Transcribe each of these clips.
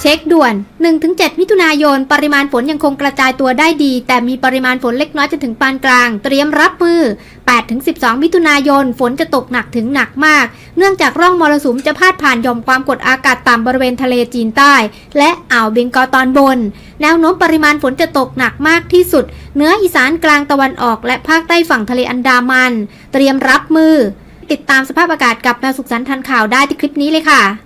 เช็คด่วน 1-7 มิถุนายน ปริมาณฝนยังคงกระจายตัวได้ดี แต่มีปริมาณฝนเล็กน้อยจนถึงปานกลาง เตรียมรับมือ 8-12 มิถุนายน ฝนจะตกหนักถึงหนักมาก เนื่องจากร่องมรสุมจะพาดผ่านย่อมความกดอากาศต่ำบริเวณทะเลจีนใต้ และอ่าวเบงกอลตอนบน แนวโน้มปริมาณฝนจะตกหนักมากที่สุดเหนืออีสานกลางตะวันออก และภาคใต้ฝั่งทะเลอันดามัน เตรียมรับมือ ติดตามสภาพอากาศกับแมวสุขสันต์ทันข่าวได้ที่คลิปนี้เลยค่ะ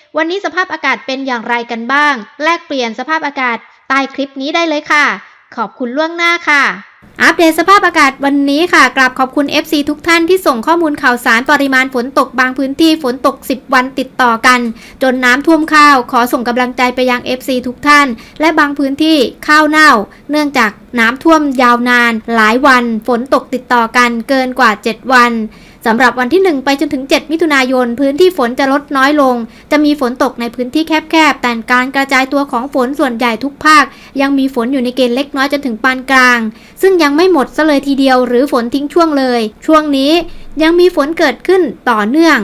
วันนี้สภาพอากาศเป็นอย่างไรกันบ้าง แลกเปลี่ยนสภาพอากาศใต้คลิปนี้ได้เลยค่ะ ขอบคุณล่วงหน้าค่ะอัปเดตสภาพอากาศวันนี้ค่ะ กราบขอบคุณ FC ทุกท่านที่ส่งข้อมูลข่าวสารปริมาณฝนตกบางพื้นที่ฝนตก 10 วันติดต่อกัน จนน้ำท่วมข้าว ขอส่งกำลังใจไปยัง FC ทุกท่าน และบางพื้นที่ข้าวเน่า เนื่องจากน้ำท่วมยาวนาน หลายวันฝนตกติดต่อกันเกินกว่า 7 วัน สำหรับวันที่ 1 ไปจนถึง 7 มิถุนายน พื้นที่ฝนจะลดน้อยลง จะมีฝนตกในพื้นที่แคบๆ แต่การกระจายตัวของฝนส่วนใหญ่ทุกภาค ยังมีฝนอยู่ในเกณฑ์เล็กน้อยจนถึงปานกลาง ซึ่งยังไม่หมดซะเลยทีเดียวหรือฝนทิ้งช่วงเลย ช่วงนี้ยังมีฝนเกิดขึ้นต่อเนื่อง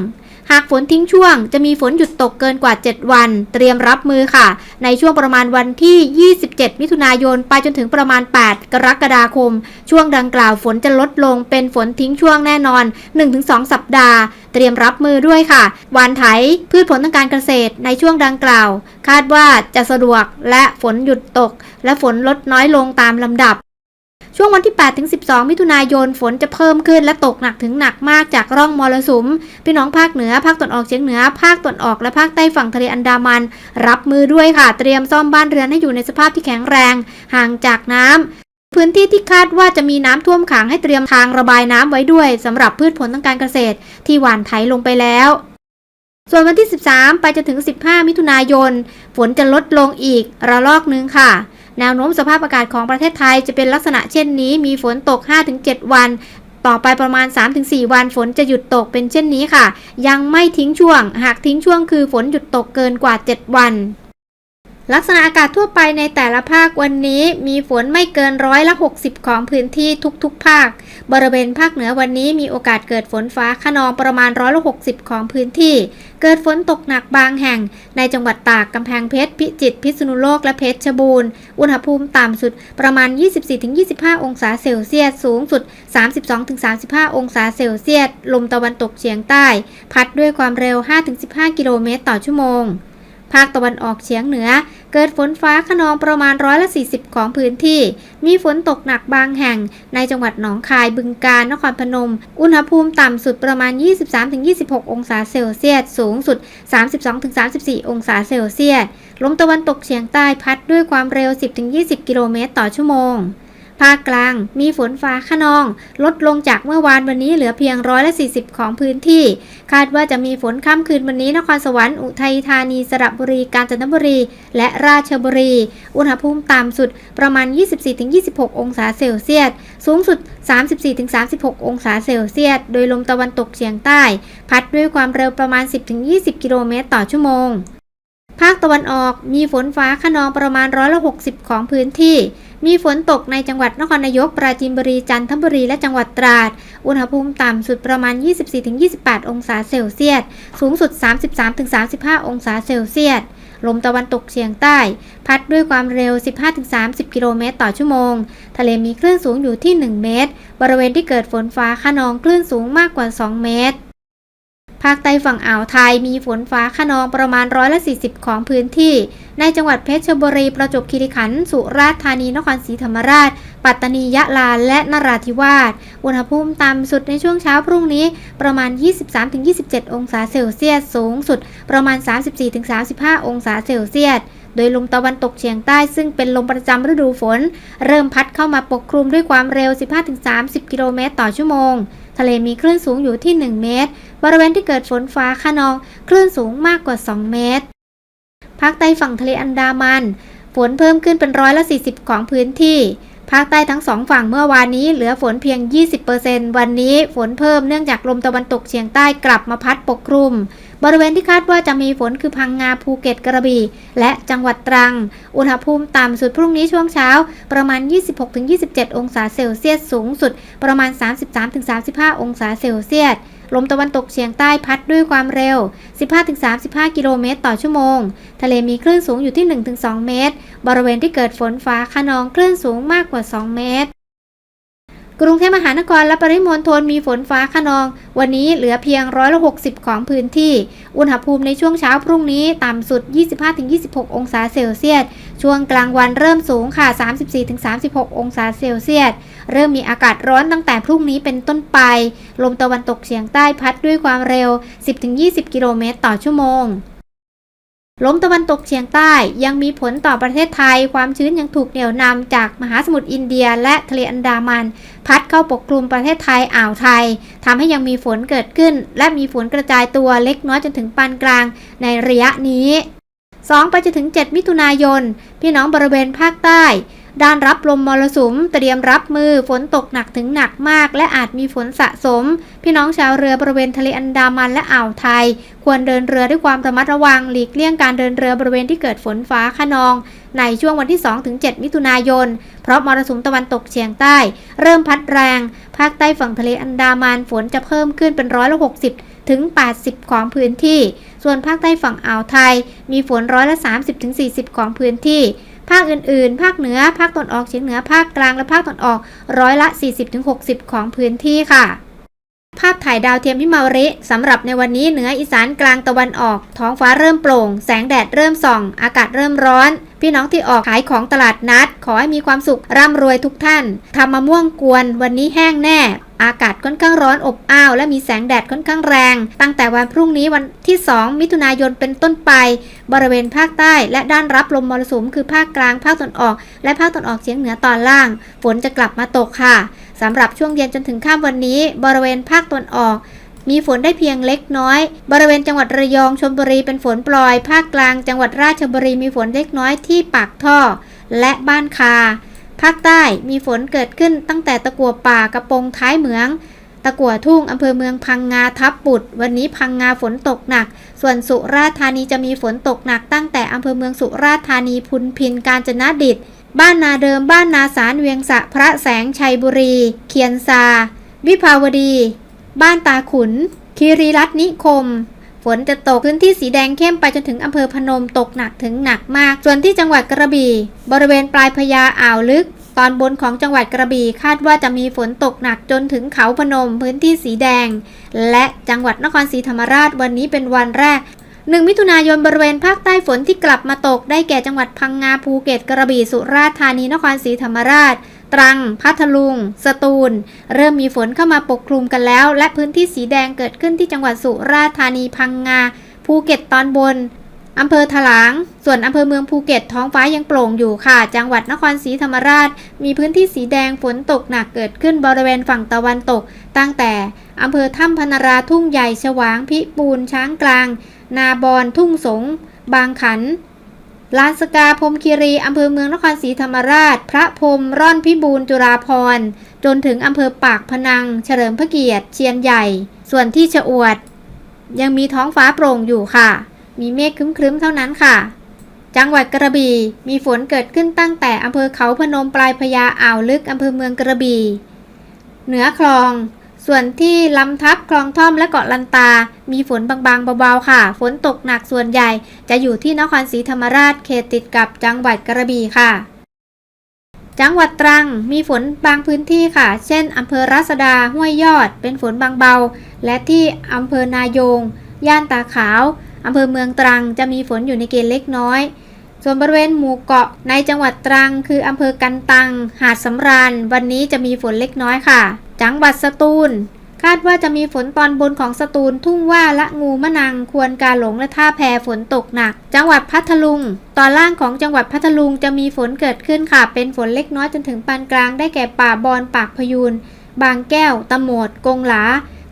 หากฝนทิ้งช่วง จะมีฝนหยุดตกเกินกว่า 7 วัน เตรียมรับมือค่ะ ในช่วงประมาณวันที่ 27 มิถุนายน ไปจนถึงประมาณ 8 กรกฎาคม ช่วงดังกล่าวฝนจะลดลงเป็นฝนทิ้งช่วงแน่นอน 1-2 สัปดาห์ เตรียมรับมือด้วยค่ะหวานไถพืชผลทางการเกษตรในช่วงดังกล่าว คาดว่าจะสะดวกและฝนหยุดตก และฝนลดน้อยลงตามลำดับ ช่วงวันที่ 8 ถึง 12 มิถุนายนฝนจะเพิ่มขึ้นและตกหนักถึงหนักมากจากร่องมรสุม พี่น้องภาคเหนือ ภาคตะวันออกเฉียงเหนือ ภาคตะวันออกและภาคใต้ฝั่งทะเลอันดามัน รับมือด้วยค่ะ เตรียมซ่อมบ้านเรือนให้อยู่ในสภาพที่แข็งแรง ห่างจากน้ำพื้นที่ที่คาดว่าจะมีน้ำท่วมขังให้เตรียมทางระบายน้ำไว้ด้วยสำหรับพืชผลทางการเกษตร ที่หว่านไถลงไปแล้วส่วนวันที่ 13 ไปจนถึง 15 มิถุนายน ฝนจะลดลงอีกระลอกนึงค่ะ แนวโน้มสภาพอากาศของประเทศไทยจะเป็นลักษณะเช่นนี้ มีฝนตก 5-7 วัน ต่อไปประมาณ 3-4 วันฝนจะหยุดตกเป็นเช่นนี้ค่ะ ยังไม่ทิ้งช่วง หากทิ้งช่วงคือฝนหยุดตกเกินกว่า 7 วัน ลักษณะอากาศทั่วไปในแต่ละภาควันนี้มีฝนไม่เกินร้อยละ 60 ของพื้นที่ทุกๆ ภาค บริเวณภาคเหนือวันนี้มีโอกาสเกิดฝนฟ้าขนองประมาณร้อยละ 60 ของพื้นที่ เกิดฝนตกหนักบางแห่ง ในจังหวัดตากกำแพงเพชร พิจิตรพิษณุโลกและเพชรบูรณ์ อุณหภูมิต่ำสุดประมาณ 24-25 องศาเซลเซียส สูงสุด 32-35 องศาเซลเซียส ลมตะวันตกเฉียงใต้ พัดด้วยความเร็ว 5-15 กิโลเมตรต่อชั่วโมง ภาคตะวันออกเฉียงเหนือ เกิดฝนฟ้าขนองประมาณร้อยละ40 ของพื้นที่ มีฝนตกหนักบางแห่ง ในจังหวัดหนองคายบึงกาฬนครพนม อุณหภูมิต่ำสุดประมาณ 23-26 องศาเซลเซียส สูงสุด 32-34 องศาเซลเซียส ลมตะวันตกเฉียงใต้พัดด้วยความเร็ว 10-20 กิโลเมตรต่อชั่วโมง ภาคกลางมีฝนฟ้าขนอง ลดลงจากเมื่อวานวันนี้เหลือเพียงร้อยละ 40 ของพื้นที่ คาดว่าจะมีฝนค่ำคืนวันนี้นครสวรรค์อุทัยธานีสระบุรีกาญจนบุรี และราชบุรี อุณหภูมิต่ำสุดประมาณ 24-26 องศาเซลเซียส สูงสุด 34-36 องศาเซลเซียส โดยลมตะวันตกเฉียงใต้ พัดด้วยความเร็วประมาณ 10-20 กิโลเมตรต่อชั่วโมงภาคตะวันออกมีฝนฟ้าขนองประมาณร้อยละ60 ของพื้นที่ มีฝนตกในจังหวัดนครนายก ปราจีนบุรี จันทบุรี และจังหวัดตราด อุณหภูมิต่ำสุดประมาณ 24-28 องศาเซลเซียส สูงสุด 33-35 องศาเซลเซียส ลมตะวันตกเฉียงใต้ พัดด้วยความเร็ว 15-30 กิโลเมตรต่อชั่วโมง ทะเลมีคลื่นสูงอยู่ที่ 1 เมตร บริเวณที่เกิดฝนฟ้าขนองคลื่นสูงมากกว่า 2 เมตรภาคใต้ฝั่งอ่าวไทยมีฝนฟ้าขนองประมาณร้อยละ40 ของพื้นที่ ในจังหวัดเพชรบุรี ประจวบคีรีขันธ์สุราษฎร์ธานีนครศรีธรรมราช ปัตตานียะลาและนราธิวาสอุณหภูมิต่ำสุดในช่วงเช้าพรุ่งนี้ประมาณ 23-27 องศาเซลเซียสสูงสุดประมาณ 34-35 องศาเซลเซียสโดยลมตะวันตกเฉียงใต้ซึ่งเป็นลมประจำฤดูฝน เริ่มพัดเข้ามาปกคลุมด้วยความเร็ว 15-30 กิโลเมตรต่อชั่วโมง ทะเลมีคลื่นสูงอยู่ที่ 1 เมตร บริเวณที่เกิดฝนฟ้าขนอง คลื่นสูงมากกว่า 2 เมตร ภาคใต้ฝั่งทะเลอันดามัน ฝนเพิ่มขึ้นเป็นร้อยละ 40 ของพื้นที่ ภาคใต้ทั้งสองฝั่งเมื่อวานนี้เหลือฝนเพียง 20%วันนี้ฝนเพิ่มเนื่องจากลมตะวันตกเฉียงใต้กลับมาพัดปกคลุม บริเวณที่คาดว่าจะมีฝนคือพังงาภูเก็ตกระบี่ และจังหวัดตรัง อุณหภูมิต่ำสุดพรุ่งนี้ช่วงเช้า ประมาณ 26-27 องศาเซลเซียสสูงสุด ประมาณ 33-35 องศาเซลเซียส ลมตะวันตกเฉียงใต้พัดด้วยความเร็ว 15-35 กิโลเมตรต่อชั่วโมง ทะเลมีคลื่นสูงอยู่ที่ 1-2 เมตร บริเวณที่เกิดฝนฟ้าคะนองคลื่นสูงมากกว่า 2 เมตร กรุงเทพมหานครและปริมณฑลมีฝนฟ้าคะนอง วันนี้เหลือเพียงร้อยละ60 ของพื้นที่ อุณหภูมิในช่วงเช้าพรุ่งนี้ต่ำสุด 25-26 องศาเซลเซียส ช่วงกลางวันเริ่มสูงค่ะ 34-36 องศาเซลเซียส เริ่มมีอากาศร้อนตั้งแต่พรุ่งนี้เป็นต้นไป ลมตะวันตกเฉียงใต้พัดด้วยความเร็ว 10-20 กิโลเมตรต่อชั่วโมง ลมตะวันตกเฉียงใต้ยังมีผลต่อประเทศไทย ความชื้นยังถูกเหนี่ยวนำจากมหาสมุทรอินเดียและทะเลอันดามัน พัดเข้าปกคลุมประเทศไทยอ่าวไทยทำให้ยังมีฝนเกิดขึ้น และมีฝนกระจายตัวเล็กน้อยจนถึงปานกลางในระยะนี้ 2 ไปจนถึง 7 มิถุนายน พี่น้องบริเวณภาคใต้ ด้านรับลมมรสุมเตรียมรับมือฝนตกหนักถึงหนักมาก และอาจมีฝนสะสม พี่น้องชาวเรือบริเวณทะเลอันดามันและอ่าวไทย ควรเดินเรือด้วยความระมัดระวังหลีกเลี่ยงการเดินเรือบริเวณที่เกิดฝนฟ้าคะนอง ในช่วงวันที่ 2-7 มิถุนายน เพราะมรสุมตะวันตกเฉียงใต้ เริ่มพัดแรง ภาคใต้ฝั่งทะเลอันดามันฝนจะเพิ่มขึ้นเป็นร้อยละ60ถึง 80 ของพื้นที่ ส่วนภาคใต้ฝั่งอ่าวไทย มีฝนร้อยละ 30ถึง40 ของพื้นที่ ภาคอื่นๆ ภาคเหนือ ภาคตะวันออกเฉียงเหนือ ภาคกลาง และภาคตะวันออกร้อยละ 40ถึง60 ของพื้นที่ค่ะ ภาพถ่ายดาวเทียมพิมาริสำหรับในวันนี้เหนืออีสานกลางตะวันออก ท้องฟ้าเริ่มโปร่ง แสงแดดเริ่มส่อง อากาศเริ่มร้อน พี่น้องที่ออกขายของตลาดนัด ขอให้มีความสุขร่ำรวยทุกท่านทำมะม่วงกวนวันนี้แห้งแน่ อากาศค่อนข้างร้อนอบอ้าว และมีแสงแดดค่อนข้างแรง ตั้งแต่วันพรุ่งนี้วันที่ 2 มิถุนายนเป็นต้นไป บริเวณภาคใต้ และด้านรับลมมรสุมคือภาคกลางภาคตะวันออก และภาคตะวันออกเฉียงเหนือตอนล่าง ฝนจะกลับมาตกค่ะ สำหรับช่วงเย็นจนถึงค่ำวันนี้ บริเวณภาคตะวันออก มีฝนได้เพียงเล็กน้อย บริเวณจังหวัดระยองชลบุรีเป็นฝนปล่อย ภาคกลาง จังหวัดราชบุรีมีฝนเล็กน้อยที่ปากท่อ และบ้านคา ภาคใต้มีฝนเกิดขึ้นตั้งแต่ตะกัวป่ากระปงท้ายเหมืองตะกัวทุ่งอำเภอเมืองพังงาทับปุด วันนี้พังงาฝนตกหนัก ส่วนสุราษฎร์ธานีจะมีฝนตกหนักตั้งแต่อำเภอเมืองสุราษฎร์ธานีพุนพินกาญจนดิต บ้านนาเดิมบ้านนาสารเวียงสะพระแสงชัยบุรี เคียนซา วิภาวดี บ้านตาขุน คีรีรัตนิคม ฝนจะตกพื้นที่สีแดงเข้มไปจนถึงอำเภอพนมตกหนักถึงหนักมาก ส่วนที่จังหวัดกระบี่ บริเวณปลายพญาอ่าวลึก ตอนบนของจังหวัดกระบี่คาดว่าจะมีฝนตกหนักจนถึงเขาพนมพื้นที่สีแดง และจังหวัดนครศรีธรรมราชวันนี้เป็นวันแรก 1 มิถุนายนบริเวณภาคใต้ฝนที่กลับมาตกได้แก่จังหวัดพังงาภูเก็ตกระบี่สุราษฎร์ธานีนครศรีธรรมราช ตรัง พัทลุง สตูล เริ่มมีฝนเข้ามาปกคลุมกันแล้ว และพื้นที่สีแดงเกิดขึ้นที่จังหวัดสุราษฎร์ธานีพังงาภูเก็ตตอนบน อำเภอถลาง ส่วนอำเภอเมืองภูเก็ตท้องฟ้ายังโปร่งอยู่ค่ะ จังหวัดนครศรีธรรมราช มีพื้นที่สีแดงฝนตกหนักเกิดขึ้นบริเวณฝั่งตะวันตก ตั้งแต่อำเภอถ้ำพนาราทุ่งใหญ่ฉวางพิปูนช้างกลาง นาบอนทุ่งสง บางขันลานสกาพรมคีรีอำเภอเมืองนครศรีธรรมราช พระพรหมร่อนพิบูลจุราพรจนถึงอำเภอปากพนัง เฉลิมพระเกียรติเชียนใหญ่ ส่วนที่ชะอวด ยังมีท้องฟ้าโปร่งอยู่ค่ะ มีเมฆครึ้มๆเท่านั้นค่ะ จังหวัดกระบี่ มีฝนเกิดขึ้นตั้งแต่อำเภอเขาพนมปลายพญาอ่าวลึกอำเภอเมืองกระบี่ เหนือคลอง ส่วนที่ลำทับคลองท่อมและเกาะลันตา มีฝนบางๆเบาๆค่ะ ฝนตกหนักส่วนใหญ่ จะอยู่ที่นครศรีธรรมราชเขตติดกับจังหวัดกระบี่ค่ะจังหวัดตรังมีฝนบางพื้นที่ค่ะ เช่นอำเภอรัศดาห้วยยอด เป็นฝนบางเบา และที่อำเภอนายง ย่านตาขาว อำเภอเมืองตรังจะมีฝนอยู่ในเกณฑ์เล็กน้อย ส่วนบริเวณหมู่เกาะในจังหวัดตรัง คืออำเภอกันตัง หาดสำราญ วันนี้จะมีฝนเล็กน้อยค่ะ จังหวัดสตูล คาดว่าจะมีฝนตอนบนของสตูล ทุ่งว่าละงูมะนัง ควรกาหลงและท่าแพฝนตกหนัก จังหวัดพัทลุง ตอนล่างของจังหวัดพัทลุงจะมีฝนเกิดขึ้นค่ะ เป็นฝนเล็กน้อยจนถึงปานกลาง ได้แก่ป่าบอนปากพยูนบางแก้ว ตะโหมด กงหลา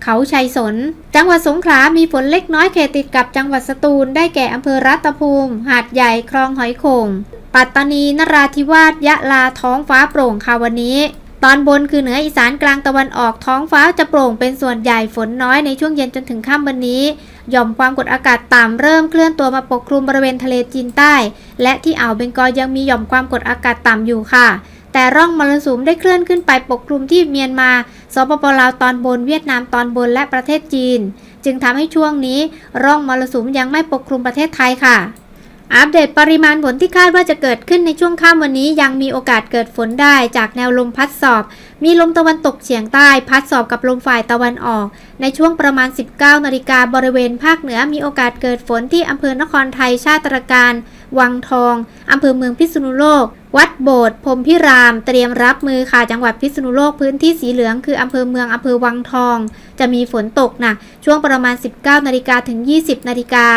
เขาชัยสน จังหวัดสงขลา มีฝนเล็กน้อยเขตติดกับจังหวัดสตูล ได้แก่อำเภอรัตภูมิ หาดใหญ่คลองหอยโข่ง ปัตตานี นราธิวาส ยะลา ท้องฟ้าโปร่งค่ะวันนี้ ตอนบนคือเหนืออีสานกลางตะวันออกท้องฟ้าจะโปร่งเป็นส่วนใหญ่ฝนน้อยในช่วงเย็นจนถึงค่ำวันนี้หย่อมความกดอากาศต่ำเริ่มเคลื่อนตัวมาปกคลุมบริเวณทะเลจีนใต้ และที่อ่าวเบงกอยังมีหย่อมความกดอากาศต่ำอยู่ค่ะ แต่ร่องมรสุมได้เคลื่อนขึ้นไปปกคลุมที่เมียนมา สปปลาวตอนบน เวียดนามตอนบนและประเทศจีน จึงทำให้ช่วงนี้ ร่องมรสุมยังไม่ปกคลุมประเทศไทยค่ะ อัปเดตปริมาณฝนที่คาดว่าจะเกิดขึ้นในช่วงค่ำวันนี้ยังมีโอกาสเกิดฝนได้จากแนวลมพัดสอบ มีลมตะวันตกเฉียงใต้ พัดสอบกับลมฝ่ายตะวันออก ในช่วงประมาณ 19นาฬิกาบริเวณภาคเหนือมีโอกาสเกิดฝนที่อำเภอนครไทยชาติตรการ วังทองอำเภอเมืองพิษณุโลก วัดโบสถ์พรมพิราม เตรียมรับมือค่ะจังหวัดพิษณุโลกพื้นที่สีเหลืองคืออำเภอเมืองอำเภอวังทอง จะมีฝนตกหนักช่วงประมาณ 19นาฬิกาถึง 20นาฬิกา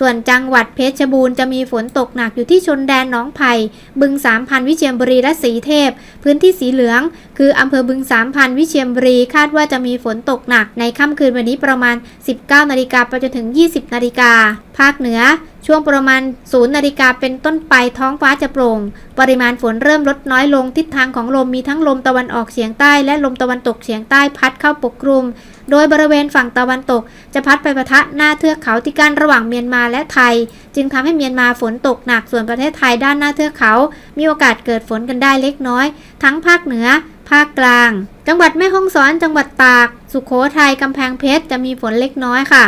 ส่วนจังหวัดเพชรบูรณ์จะมีฝนตกหนักอยู่ที่ชนแดนหนองไผ่บึงสามพันวิเชียรบุรีและสีเทพ พื้นที่สีเหลือง คืออำเภอบึงสามพันวิเชียรบุรีคาดว่าจะมีฝนตกหนักในค่ำคืนวันนี้ประมาณ 19นาฬิกาไปจนถึง 20นาฬิกาภาคเหนือ ช่วงประมาณ0นาฬิกาเป็นต้นไปท้องฟ้าจะโปร่ง ปริมาณฝนเริ่มลดน้อยลงทิศทางของลมมีทั้งลมตะวันออกเฉียงใต้และลมตะวันตกเฉียงใต้พัดเข้าปกคลุม โดยบริเวณฝั่งตะวันตก จะพัดไปปะทะหน้าเทือกเขาที่กั้นระหว่างเมียนมาและไทย จึงทำให้เมียนมาฝนตกหนักส่วนประเทศไทยด้านหน้าเทือกเขา มีโอกาสเกิดฝนกันได้เล็กน้อย ทั้งภาคเหนือ ภาคกลาง จังหวัดแม่ฮ่องสอน จังหวัดตาก สุขโขทัยกำแพงเพชรจะมีฝนเล็กน้อยค่ะ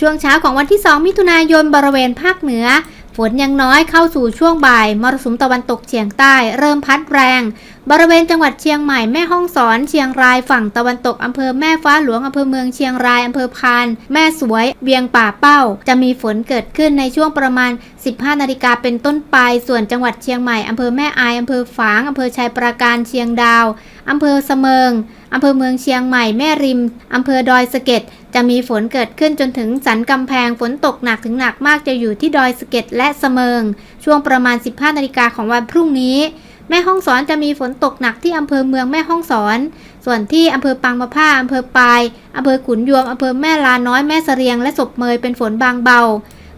ช่วงเช้าของวันที่ 2 มิถุนายนบริเวณภาคเหนือ ฝนยังน้อยเข้าสู่ช่วงบ่ายมรสุมตะวันตกเฉียงใต้เริ่มพัดแรง บริเวณจังหวัดเชียงใหม่แม่ฮ่องสอนเชียงรายฝั่งตะวันตกอำเภอแม่ฟ้าหลวงอำเภอเมืองเชียงรายอำเภอพาน แม่สวย เวียงป่าเป้า จะมีฝนเกิดขึ้นในช่วงประมาณ 15 นาฬิกาเป็นต้นไป ส่วนจังหวัดเชียงใหม่อำเภอแม่อายอำเภอฝางอำเภอชัยปราการเชียงดาวอำเภอเสมิงอำเภอเมืองเชียงใหม่แม่ริมอำเภอดอยสะเก็ดจะมีฝนเกิดขึ้นจนถึงสันกำแพงฝนตกหนักถึงหนักมากจะอยู่ที่ดอยสะเก็ดและเสมิงช่วงประมาณ 15 นาฬิกาของวันพรุ่งนี้ แม่ห้องสอนจะมีฝนตกหนักที่อำเภอเมืองแม่ห้องสอน ส่วนที่อำเภอปางมะผ้าอำเภอปายอำเภอขุนยวมอำเภอแม่ลาน้อยแม่เสรียง และศพเมยเป็นฝนบางเบา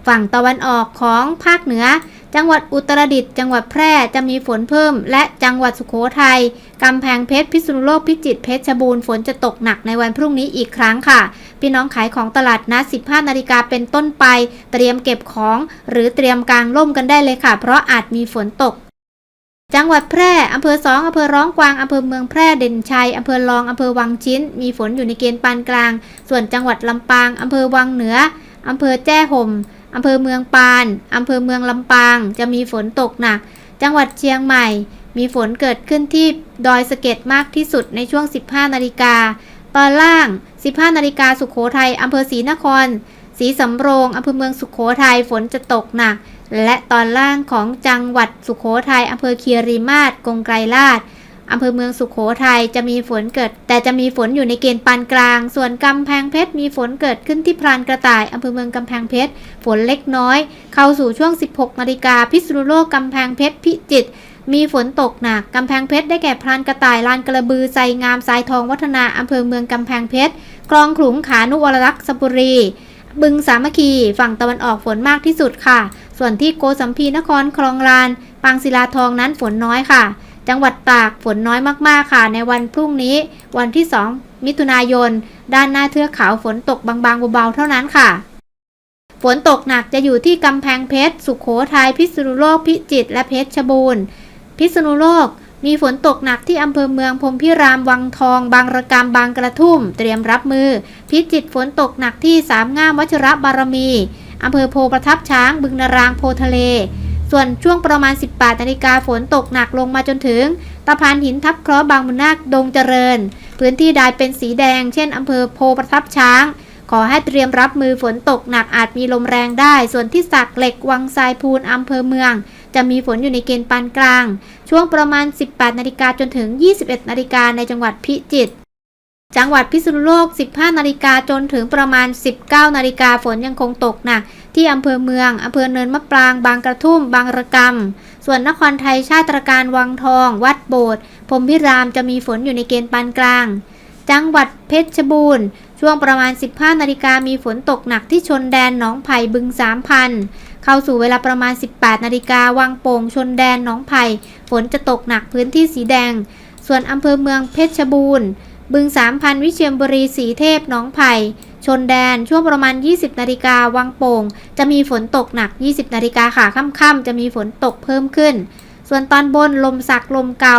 ฝั่งตะวันออกของภาคเหนือ จังหวัดอุตรดิตถ์จังหวัดแพร่จะมีฝนเพิ่ม และจังหวัดสุโขทัยกำแพงเพชรพิษณุโลกพิจิตรเพชรบูรณ์ฝนจะตกหนักในวันพรุ่งนี้อีกครั้งค่ะ พี่น้องขายของตลาดนัด15นาฬิกาเป็นต้นไป เตรียมเก็บของ หรือเตรียมกางร่มกันได้เลยค่ะ เพราะอาจมีฝนตก จังหวัดแพร่ อำเภอสองอำเภอร้องกวาง อำเภอเมืองแพร่ เด่นชัย อำเภอรอง อำเภอวังชิ้น มีฝนอยู่ในเกณฑ์ปานกลาง ส่วนจังหวัดลำปาง อำเภอวังเหนือ อำเภอแจ้ห่ม อำเภอเมืองปาน อำเภอเมืองลำปาง จะมีฝนตกหนัก จังหวัดเชียงใหม่ มีฝนเกิดขึ้นที่ดอยสะเก็ดมากที่สุดในช่วง 15 นาฬิกา ตอนล่าง 15 นาฬิกาสุขโขทัย อำเภอศรีนคร ศรีสำโรง อำเภอเมืองสุขโขทัย ฝนจะตกหนัก และตอนล่างของจังหวัดสุขโขทัยอำเภอคีรีมาศกงไกรลาดอำเภอเมืองสุขโขทัยจะมีฝนเกิด แต่จะมีฝนอยู่ในเกณฑ์ปานกลาง ส่วนกำแพงเพชรมีฝนเกิดขึ้นที่พรานกระต่ายอำเภอเมืองกำแพงเพชรฝนเล็กน้อย เข้าสู่ช่วง 16นาฬิกาพิษณุโลกกำแพงเพชรพิจิตรมีฝนตกหนักกำแพงเพชรได้แก่พรานกระต่ายลานกระบือไซงามสายทองวัฒนาอำเภอเมืองกำแพงเพชรคลองขลุงขานุวรรักษ์สปุรี บึงสามัคคี ฝั่งตะวันออกฝนมากที่สุดค่ะ ส่วนที่โกสัมพีนครคลองลาน ปางศิลาทองนั้นฝนน้อยค่ะ จังหวัดตากฝนน้อยมากๆค่ะ ในวันพรุ่งนี้ วันที่ 2 มิถุนายน ด้านหน้าเทือกเขาฝนตกบางๆเบาๆเท่านั้นค่ะฝนตกหนักจะอยู่ที่กำแพงเพชร สุขโขทัยพิษณุโลกพิจิตรและเพชรชบูรณ์ พิษณุโลกมีฝนตกหนักที่อำเภอเมืองพรมพิรามวังทอง บางระกำบางกระทุ่ม เตรียมรับมือ พิจิตรฝนตกหนักที่สามง่ามวัชระบารมี อำเภอโพประทับช้าง บึงนารางโพทะเล ส่วนช่วงประมาณ 18นาฬิกาฝนตกหนักลงมาจนถึงตะพานหินทับเคราะห์บางมุนาคดงเจริญ พื้นที่ใดเป็นสีแดง เช่นอำเภอโพประทับช้าง ขอให้เตรียมรับมือฝนตกหนักอาจมีลมแรงได้ ส่วนที่สักเหล็กวังทรายพูนอำเภอเมือง จะมีฝนอยู่ในเกณฑ์ปานกลาง ช่วงประมาณ 18นาฬิกาจนถึง 21นาฬิกาในจังหวัดพิจิตร จังหวัดพิษณุโลก 15 นาฬิกาจนถึงประมาณ 19 นาฬิกาฝนยังคงตกหนัก ที่อำเภอเมือง อำเภอเนินมะปราง บางกระทุ่ม บางระกำ ส่วนนครไทยชาติตรการวังทอง วัดโบสถ์พรมพิรามจะมีฝนอยู่ในเกณฑ์ปานกลาง จังหวัดเพชรบูรณ์ ช่วงประมาณ 15 นาฬิกามีฝนตกหนักที่ชนแดนหนองไผ่บึงสามพันเข้าสู่เวลาประมาณ 18 นาฬิกาวังโป่งชนแดนหนองไผ่ฝนจะตกหนักพื้นที่สีแดง ส่วนอำเภอเมืองเพชรบูรณ์ บึงสามพันวิเชียรบุรีสีเทพหนองไผ่ชนแดนช่วงประมาณ 20 นาฬิกาวังโป่ง จะมีฝนตกหนัก 20 นาฬิกาค่ะค่ำๆจะมีฝนตกเพิ่มขึ้น ส่วนตอนบนลมสักลมเกา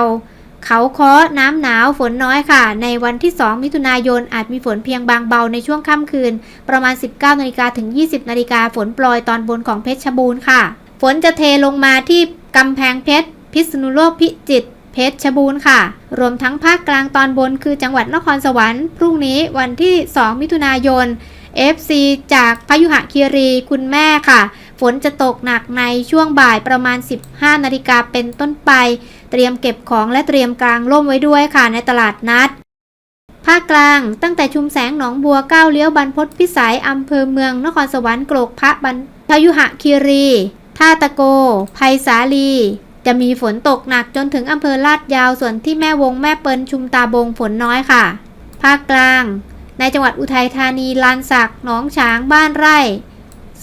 เขาค้อน้ำหนาวฝนน้อยค่ะ ในวันที่ 2 มิถุนายนอาจมีฝนเพียงบางเบาในช่วงค่ำคืน ประมาณ 19 นาฬิกาถึง 20 นาฬิกาฝนโปรยตอนบนของเพชรบูรณ์ค่ะ ฝนจะเทลงมาที่กำแพงเพชร พิษณุโลกพิจิตร ชรบูรณ์ค่ะ รวมทั้งภาคกลางตอนบนคือจังหวัดนครสวรรค์ พรุ่งนี้วันที่ 2 มิถุนายน FC จากพยุหคีรีคุณแม่ค่ะ ฝนจะตกหนักในช่วงบ่ายประมาณ 15 นาฬิกาเป็นต้นไป เตรียมเก็บของและเตรียมกลางร่มไว้ด้วยค่ะในตลาดนัด ภาคกลางตั้งแต่ชุมแสงหนองบัวก้าวเลี้ยวบรรพตพิสัยอำเภอเมืองนครสวรรค์โกรกพระบันพยุหคีรีท่าตะโก ภัยสาลี จะมีฝนตกหนักจนถึงอำเภอลาดยาวส่วนที่แม่วงแม่เปิลชุมตาบงฝนน้อยค่ะ ภาคกลาง ในจังหวัดอุทัยธานีลานสักหนองฉางบ้านไร่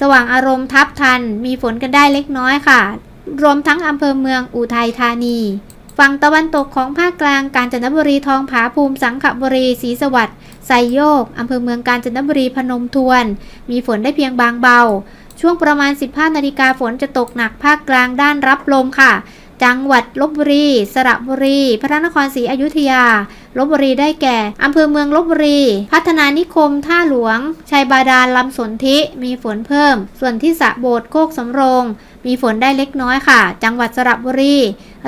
สว่างอารมณ์ทับทัน มีฝนกันได้เล็กน้อยค่ะ รวมทั้งอำเภอเมืองอุทัยธานี ฝั่งตะวันตกของภาคกลางกาญจนบุรีทองผาภูมิสังขบุรีศรีสวัสดิ์ไซโยกอำเภอเมืองกาญจนบุรีพนมทวน มีฝนได้เพียงบางเบา ช่วงประมาณ 15 นาฬิกาฝนจะตกหนักภาคกลางด้านรับลมค่ะ จังหวัดลบบุรี สระบุรี พระนครศรีอยุธยา ลบบุรีได้แก่ อำเภอเมืองลบบุรี พัฒนานิคม ท่าหลวง ชัยบาดาลลำสนธิ มีฝนเพิ่ม ส่วนที่สะโบดโคกสำโรง มีฝนได้เล็กน้อยค่ะ จังหวัดสระบุรี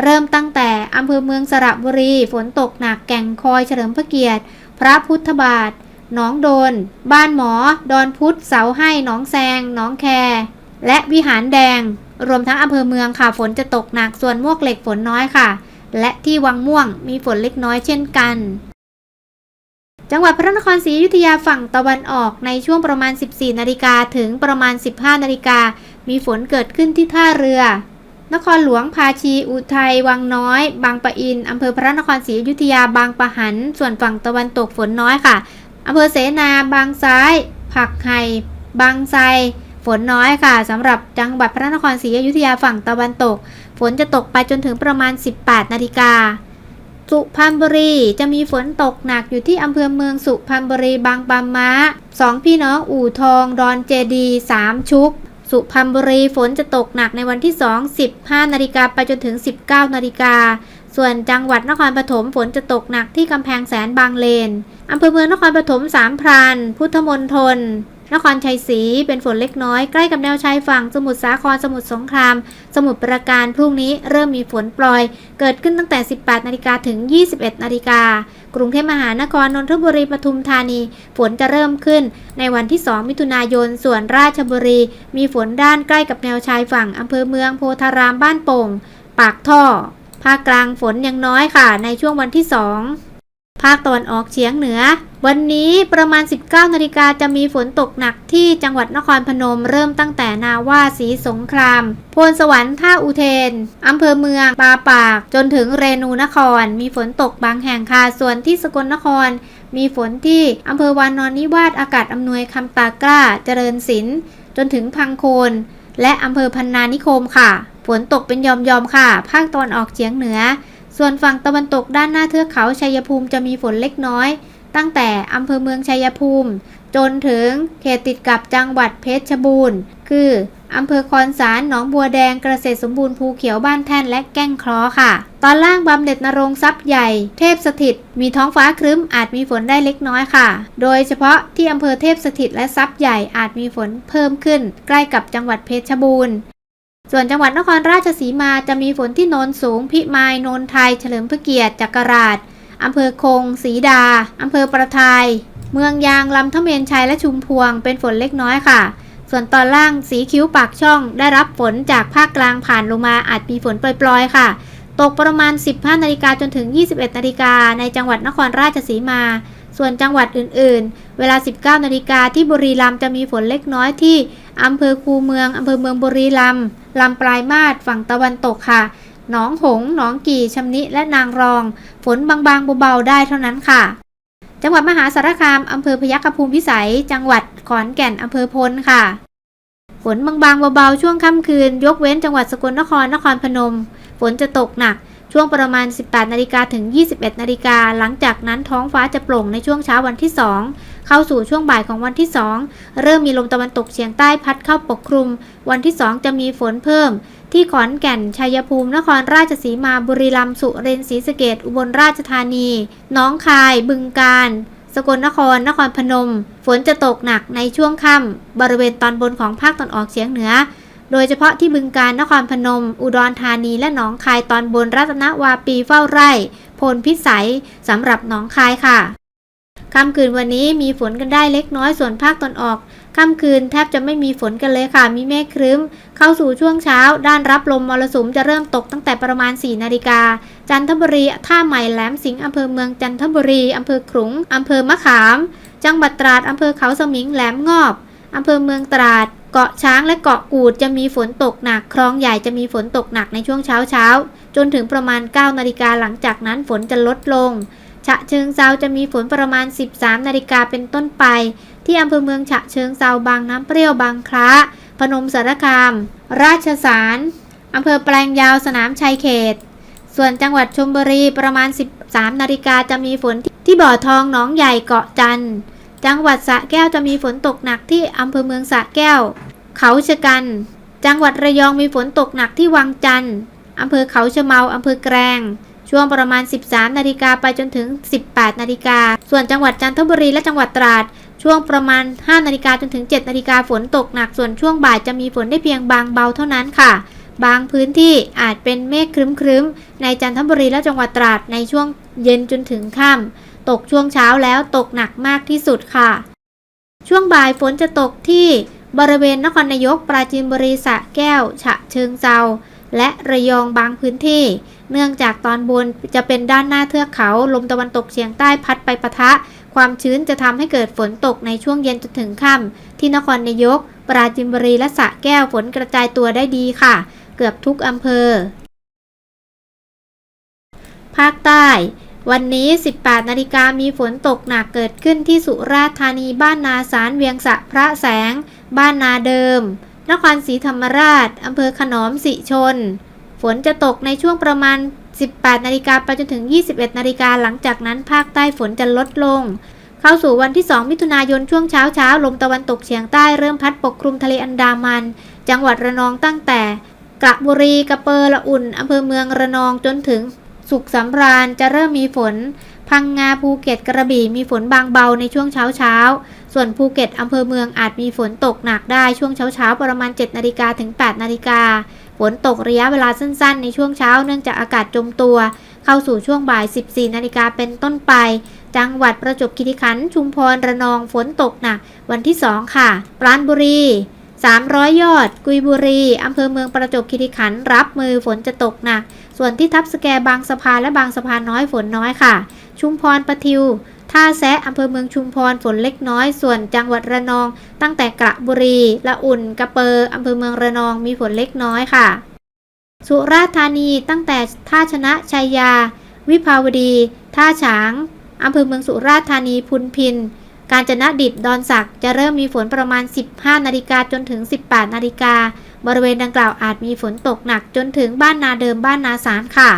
เริ่มตั้งแต่อำเภอเมืองสระบุรี ฝนตกหนักแก่งคอยเฉลิมพระเกียรติ พระพุทธบาท หนองโดน บ้านหมอ ดอนพุธ เสาให้ หนองแซง หนองแค และวิหารแดง รวมทั้งอำเภอเมืองค่ะ ฝนจะตกหนัก ส่วนมวกเหล็กฝนน้อยค่ะ และที่วังม่วงมีฝนเล็กน้อยเช่นกัน จังหวัดพระนครศรีอยุธยาฝั่งตะวันออกในช่วงประมาณ 14 นาฬิกาถึงประมาณ 15 นาฬิกา มีฝนเกิดขึ้นที่ท่าเรือ นครหลวงพาชี อุทัย วังน้อย บางปะอิน อำเภอพระนครศรีอยุธยา บางปะหัน ส่วนฝั่งตะวันตกฝนน้อยค่ะ อำเภอเสนาบางซ้าย ผักไห่บางไทรฝนน้อยค่ะสำหรับจังหวัดพระนครศรีอยุธยาฝั่งตะวันตก ฝนจะตกไปจนถึงประมาณ 18 นาฬิกาสุพรรณบุรีจะมีฝนตกหนักอยู่ที่อำเภอเมืองสุพรรณบุรีบางปาม้าสองพี่น้องอู่ทองดอนเจดีสามชุก สุพรรณบุรีฝนจะตกหนักในวันที่ 2 15 นาฬิกาไปจนถึง 19 นาฬิกา ส่วนจังหวัดนครปฐมฝนจะตกหนักที่กำแพงแสนบางเลนอำเภอเมืองนครปฐมสามพราน พุทธมณฑลนครชัยศรีเป็นฝนเล็กน้อยใกล้กับแนวชายฝั่งสมุทรสาครสมุทรสงคราม สมุทรปราการพรุ่งนี้เริ่มมีฝนปล่อย เกิดขึ้นตั้งแต่ 18นาฬิกาถึง 21นาฬิกากรุงเทพมหานครนนทบุรีปทุมธานี ฝนจะเริ่มขึ้น ในวันที่ 2 มิถุนายน ส่วนราชบุรี มีฝนด้านใกล้กับแนวชายฝั่งอำเภอเมืองโพธารามบ้านโป่ง ปากท่อ ภาคกลางฝนยังน้อยค่ะ ในช่วงวันที่ 2 ภาคตะวันออกเฉียงเหนือ วันนี้ประมาณ 19นาฬิกาจะมีฝนตกหนักที่จังหวัดนครพนมเริ่มตั้งแต่นาว่าสีสงคราม โพนสวรรค์ท่าอุเทนอำเภอเมืองปาปาก จนถึงเรนูนคร มีฝนตกบางแห่งค่ะส่วนที่สกลนคร มีฝนที่อำเภอวานอนนิวาสอากาศอำนวยคำตากล้าเจริญศิลป์จนถึงพังโคนและอำเภอพันนานิคมค่ะ ฝนตกเป็นยอมๆค่ะ ภาคตะวันออกเฉียงเหนือ ส่วนฝั่งตะวันตกด้านหน้าเทือกเขาชัยภูมิจะมีฝนเล็กน้อย ตั้งแต่อำเภอเมืองชัยภูมิ จนถึงเขตติดกับจังหวัดเพชรบูรณ์ คืออำเภอคอนสารหนองบัวแดงเกษตรสมบูรณ์ภูเขียวบ้านแท่นและแก้งคราะห์ค่ะ ตอนล่างบำเหน็จนรงทรัพย์ใหญ่ เทพสถิต มีท้องฟ้าครึ้มอาจมีฝนได้เล็กน้อยค่ะ โดยเฉพาะที่อำเภอเทพสถิตและทรัพย์ใหญ่อาจมีฝนเพิ่มขึ้น ใกล้กับจังหวัดเพชรบูรณ์ ส่วนจังหวัดนครราชสีมาจะมีฝนที่โนนสูง พิมายโนนไทย เฉลิมพระเกียรติจักราชอำเภอคงศรีดาอำเภอประทายเมืองยางลำทะเมนชัยและชุมพวงเป็นฝนเล็กน้อยค่ะ ส่วนตอนล่างสีคิ้วปากช่อง ได้รับฝนจากภาคกลางผ่านลงมาอาจมีฝนปล่อยๆค่ะ ตกประมาณ 15นาฬิกาจนถึง 21นาฬิกาในจังหวัดนครราชสีมา ส่วนจังหวัดอื่นๆ เวลา 19นาฬิกาที่บุรีรัมย์จะมีฝนเล็กน้อยที่ อำเภอคูเมืองอำเภอเมืองบุรีรัมย์ลำปลายมาศฝั่งตะวันตกค่ะ หนองหงส์หนองกี่ชำนิ และนางรอง ฝนบางๆเบาๆได้เท่านั้นค่ะ จังหวัดมหาสารคาม อำเภอพยัคฆภูมิพิสัย จังหวัดขอนแก่น อำเภอพลค่ะ ฝนบางๆเบาๆช่วงค่ำคืน ยกเว้นจังหวัดสกลนคร นครพนม ฝนจะตกหนัก ช่วงประมาณ 18นาฬิกาถึง 21นาฬิกาหลังจากนั้นท้องฟ้าจะโปร่งในช่วงเช้าวันที่ 2 เข้าสู่ช่วงบ่ายของวันที่ 2 เริ่มมีลมตะวันตกเฉียงใต้พัดเข้าปกคลุม วันที่ 2 จะมีฝนเพิ่ม ที่ขอนแก่น ชัยภูมิ นครราชสีมา บุรีรัมย์ สุรินทร์ ศรีสะเกษอุบลราชธานี น้องคาย บึงกาฬสกลนคร นครพนม ฝนจะตกหนักในช่วงค่ำบริเวณตอนบนของภาคตอนออกเฉียงเหนือ โดยเฉพาะที่บึงกาฬนครพนม อุดรธานีและหนองคายตอนบนรัตนวาปีเฝ้าไร่พลพิสัยสำหรับหนองคายค่ะค่ำคืนวันนี้มีฝนกันได้เล็กน้อยส่วนภาคตอนออกค่ำคืนแทบจะไม่มีฝนกันเลยค่ะ มีเมฆครึ้ม เข้าสู่ช่วงเช้า ด้านรับลมมรสุมจะเริ่มตกตั้งแต่ประมาณ 4 นาฬิกา จันทบุรี ท่าใหม่แหลมสิงห์อำเภอเมืองจันทบุรี อำเภอขลุง อำเภอมะขาม จังหวัดตราด อำเภอเขาสมิง แหลมงอบ อำเภอเมืองตราดเกาะช้างและเกาะกูดจะมีฝนตกหนัก คลองใหญ่จะมีฝนตกหนักในช่วงเช้าเช้า จนถึงประมาณ 9 นาฬิกาหลังจากนั้นฝนจะลดลง ฉะเชิงเซาจะมีฝนประมาณ 13 นาฬิกาเป็นต้นไป ที่อำเภอเมืองฉะเชิงเซาบางน้ำเปรี้ยวบางคล้า พนมสารคาม ราชสารอำเภอแปลงยาวสนามชัยเขต ส่วนจังหวัดชลบุรีประมาณ 13 นาฬิกาจะมีฝนที่บ่อทองหนองใหญ่เกาะจันทร์ จังหวัดสระแก้วจะมีฝนตกหนักที่อำเภอเมืองสระแก้ว เขาชะกัน จังหวัดระยองมีฝนตกหนักที่วังจันทร์อำเภอเขาชะเมาอำเภอแกลงช่วงประมาณ 13 นาฬิกาไปจนถึง 18 นาฬิกา ส่วนจังหวัดจันทบุรีและจังหวัดตราด ช่วงประมาณ 5 นาฬิกาจนถึง 7 นาฬิกาฝนตกหนัก ส่วนช่วงบ่ายจะมีฝนได้เพียงบางเบาเท่านั้นค่ะ บางพื้นที่อาจเป็นเมฆครึ้มๆ ในจันทบุรีและจังหวัดตราดในช่วงเย็นจนถึงค่ำ ตกช่วงเช้าแล้วตกหนักมากที่สุดค่ะ ช่วงบ่ายฝนจะตกที่บริเวณนครนายกปราจีนบุรีสระแก้ว ฉะเชิงเซาและระยองบางพื้นที่ เนื่องจากตอนบนจะเป็นด้านหน้าเทือกเขา ลมตะวันตกเฉียงใต้พัดไปปะทะ ความชื้นจะทำให้เกิดฝนตกในช่วงเย็นจนถึงค่ำที่นครนายก ปราจีนบุรีและสระแก้วฝนกระจายตัวได้ดีค่ะ เกือบทุกอำเภอ ภาคใต้ วันนี้ 18 นาฬิกามีฝนตกหนักเกิดขึ้นที่สุราษฎร์ธานีบ้านนาสารเวียงสะพระแสง บ้านนาเดิม นครศรีธรรมราชอำเภอขนอมสิชน ฝนจะตกในช่วงประมาณ 18 นาฬิกาไปจนถึง 21 นาฬิกาหลังจากนั้นภาคใต้ฝนจะลดลง เข้าสู่วันที่ 2 มิถุนายนช่วงเช้าเช้าลมตะวันตกเฉียงใต้เริ่มพัดปกคลุมทะเลอันดามัน จังหวัดระนองตั้งแต่กระบุรีกระเปอละอุ่นอำเภอเมืองระนองจนถึง สุขสำราญจะเริ่มมีฝน พังงาภูเก็ตกระบี่มีฝนบางเบาในช่วงเช้าเช้า ส่วนภูเก็ตอำเภอเมืองอาจมีฝนตกหนักได้ช่วงเช้าเช้าประมาณ 7นาฬิกาถึง 8นาฬิกาฝนตกระยะเวลาสั้นๆ ในช่วงเช้าเนื่องจากอากาศจมตัว เข้าสู่ช่วงบ่าย 14 นาฬิกาเป็นต้นไป จังหวัดประจวบคีรีขันธ์ชุมพรระนองฝนตกหนัก วันที่ 2 ค่ะ ปราณบุรี 300 ยอด กุยบุรี อำเภอเมืองประจวบคีรีขันธ์รับมือฝนจะตกหนัก ส่วนที่ทับสแกบางสะพานและบางสะพานน้อยฝนน้อยค่ะ ชุมพรปะทิว ท่าแซะอำเภอเมืองชุมพรฝนเล็กน้อย ส่วนจังหวัดระนอง ตั้งแต่กระบุรีละอุ่น กระเปออำเภอเมืองระนองมีฝนเล็กน้อยค่ะ สุราษฎร์ธานีตั้งแต่ท่าชนะชัยยา วิภาวดี ท่าฉางอำเภอเมืองสุราษฎร์ธานีพุนพิน การจนะดิตดอนสักจะเริ่มมีฝนประมาณ 15 นาฬิกาจนถึง 18 นาฬิกา บริเวณดังกล่าวอาจมีฝนตกหนักจนถึงบ้านนาเดิมบ้านนาสารค่ะ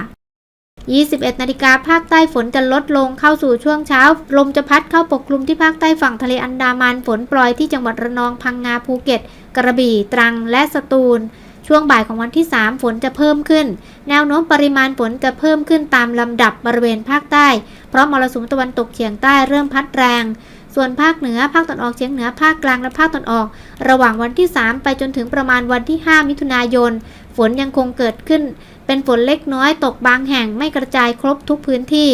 21นาฬิกาภาคใต้ฝนจะลดลงเข้าสู่ช่วงเช้า ลมจะพัดเข้าปกคลุมที่ภาคใต้ฝั่งทะเลอันดามันฝนปล่อยที่จังหวัดระนองพังงาภูเก็ต กระบี่ตรังและสตูล ช่วงบ่ายของวันที่ 3 ฝนจะเพิ่มขึ้น แนวโน้มปริมาณฝนจะเพิ่มขึ้นตามลำดับบริเวณภาคใต้ เพราะมรสุมตะวันตกเฉียงใต้เริ่มพัดแรง ส่วนภาคเหนือ ภาคตะวันออกเฉียงเหนือ ภาคกลาง และภาคตะวันออก ระหว่างวันที่ 3 ไปจนถึงประมาณวันที่ 5 มิถุนายน ฝนยังคงเกิดขึ้น เป็นฝนเล็กน้อยตกบางแห่งไม่กระจายครบทุกพื้นที่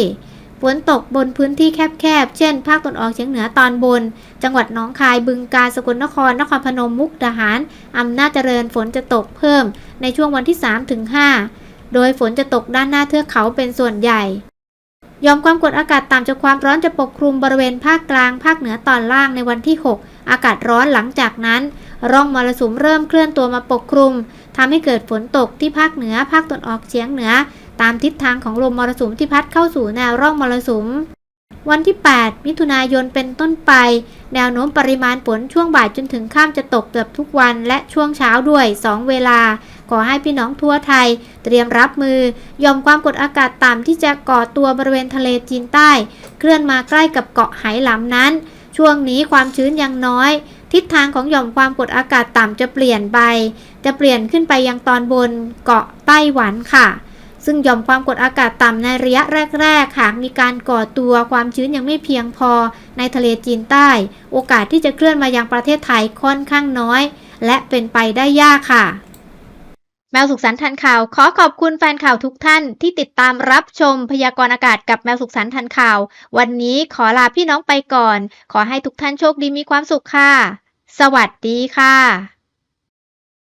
ฝนตกบนพื้นที่แคบๆ เช่น ภาคตะวันออกเฉียงเหนือตอนบน จังหวัดหนองคาย บึงกาฬ สกลนคร นครพนม มุกดาหาร อำนาจเจริญ ฝนจะตกเพิ่ม ในช่วงวันที่3ถึง5โดยฝนจะตกด้านหน้าเทือกเขาเป็นส่วนใหญ่ ยอมความกดอากาศต่ำจากความร้อนจะปกคลุมบริเวณภาคกลาง ภาคเหนือตอนล่างในวันที่ 6 อากาศร้อนหลังจากนั้น ร่องมรสุมเริ่มเคลื่อนตัวมาปกคลุมทำให้เกิดฝนตกที่ภาคเหนือ ภาคตะวันออกเฉียงเหนือ ตามทิศทางของลมมรสุมที่พัดเข้าสู่แนวร่องมรสุม วันที่ 8 มิถุนายนเป็นต้นไป แนวโน้มปริมาณฝนช่วงบ่ายจนถึงข้ามจะตกเกือบทุกวันและช่วงเช้าด้วย 2 เวลา ขอให้พี่น้องทั่วไทย เตรียมรับมือยอมความกดอากาศต่ำที่จะก่อตัวบริเวณทะเลจีนใต้ เคลื่อนมาใกล้กับเกาะไหหลำนั้น ช่วงนี้ความชื้นยังน้อย ทิศทางของหย่อมความกดอากาศต่ำจะเปลี่ยนไป จะเปลี่ยนขึ้นไปยังตอนบนเกาะไต้หวันค่ะ ซึ่งหย่อมความกดอากาศต่ำในระยะแรก ๆ หากมีการก่อตัวความชื้นยังไม่เพียงพอในทะเลจีนใต้ โอกาสที่จะเคลื่อนมายังประเทศไทยค่อนข้างน้อย และเป็นไปได้ยากค่ะ แมวสุขสันต์ทันข่าว ขอขอบคุณแฟนข่าวทุกท่านที่ติดตามรับชมพยากรณ์อากาศกับแมวสุขสันต์ทันข่าว วันนี้ขอลาพี่น้องไปก่อน ขอให้ทุกท่านโชคดีมีความสุขค่ะ สวัสดีค่ะ